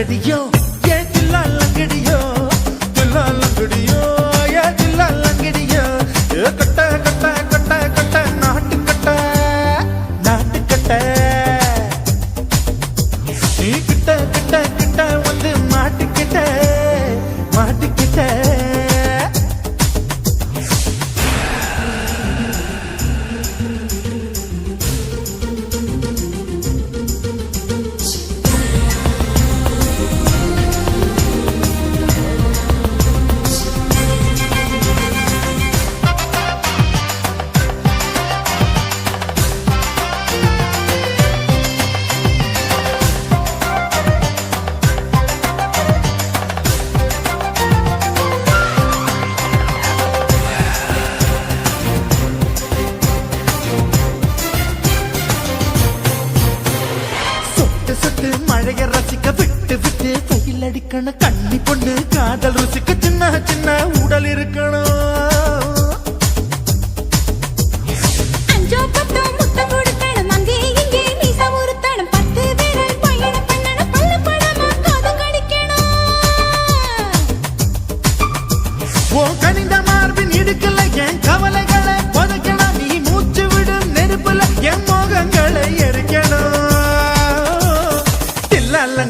que di yo.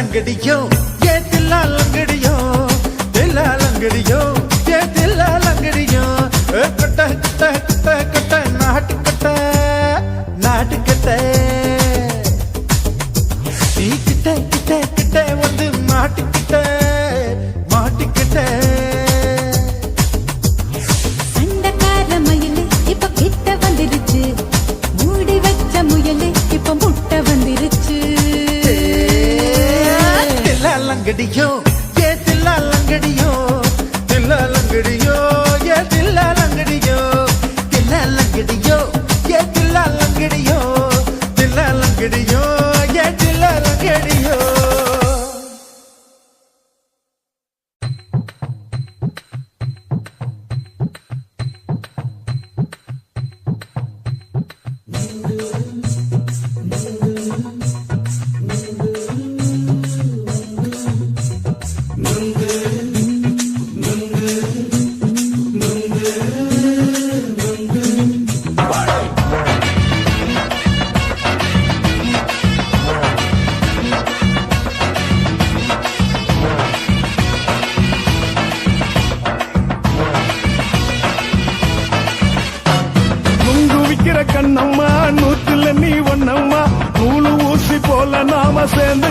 தில்லாலங்கடியோ ஏ தில்லாலங்கடியோ தில்லாலங்கடியோ ஏ தில்லாலங்கடியோ கட்ட கட்ட கட்ட. the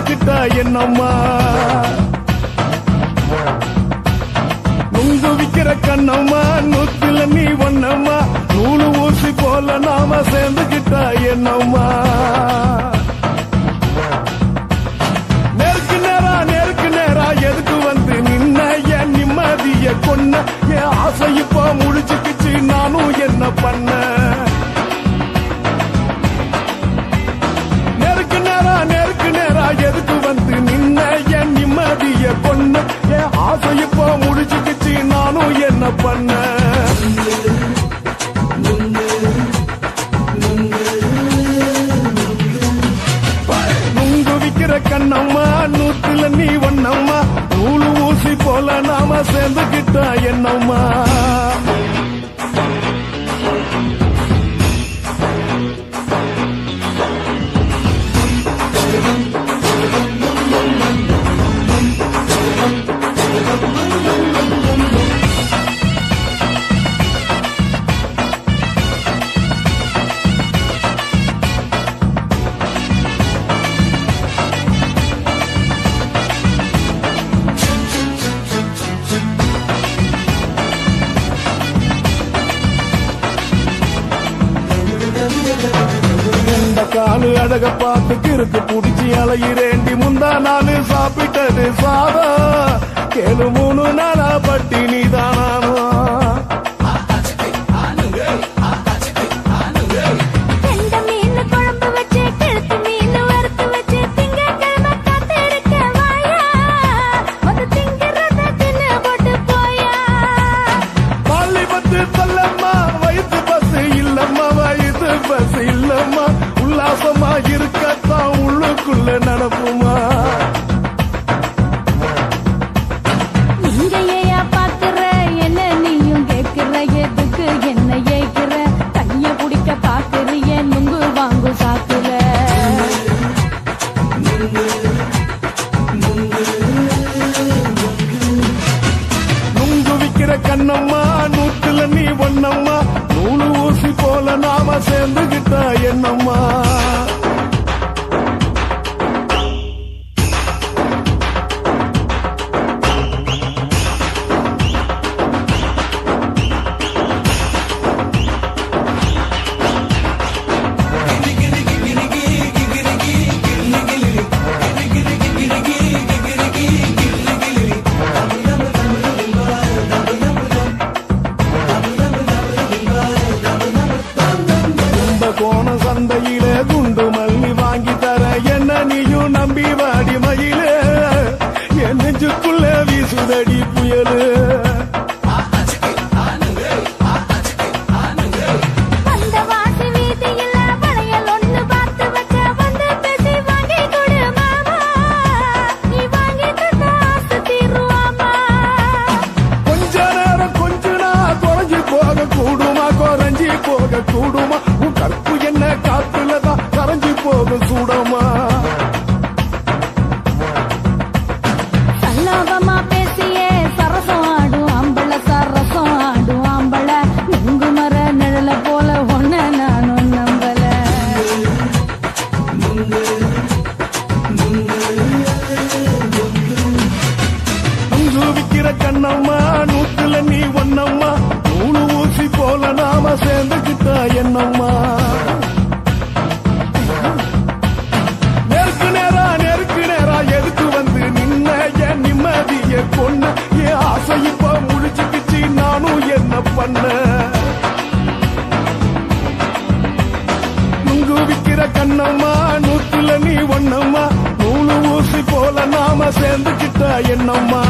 கிட்டா என்னம்மா நுங்கு கண்ணம்மா நூத்துல நீ ஒன்னம்மா நூலு ஊசி போல நாம சேர்ந்துக்கிட்டா என்னம்மா அவகிட்ட என்னம்மா? அழக பார்த்து கிறுக்கு புடிச்சு அலையிறேண்டி முந்தா நாள் சாப்பிட்டது சாதா கேளு மூணு நாளா பட்டி நீதானானா அங்குவிக்கிற கண்ணம்மா நூத்துல நீ ஒன்னம்மா. நூலு ஊசி போல நாம சேர்ந்துக்கிட்டா என்னம்மா? நெருக்கு நேரா நெருக்கு நேரா எதுக்கு வந்து நின்ன என் நிம்மதிய கொன்ன. என் ஆசை இப்ப முடிச்சுக்கிச்சு நானும் என்ன பண்ண? அங்குவிக்கிற கண்ணம்மா பொண்ணம்மா நூலு ஊசி போல நாம சேர்ந்துக்கிட்டா என்னம்மா?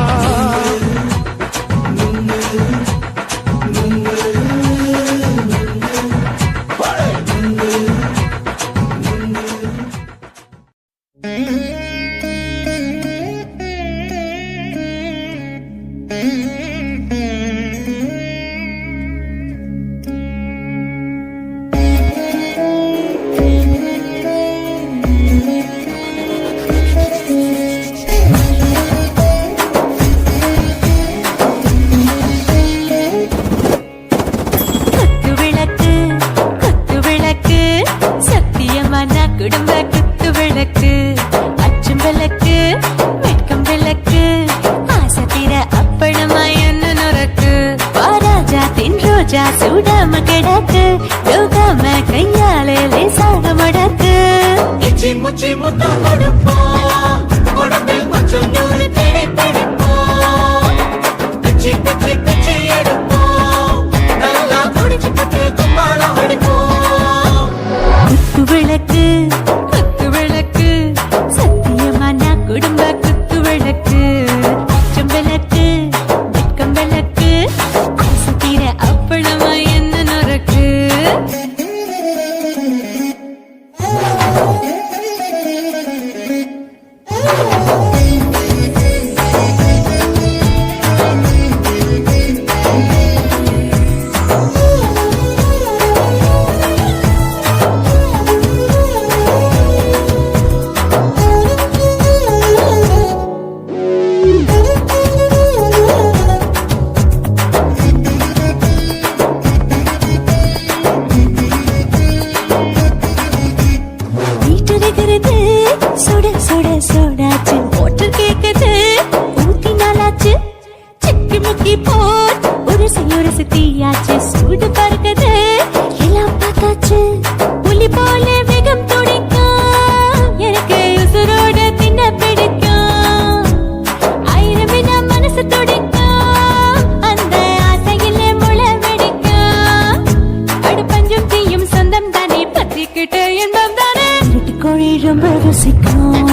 música.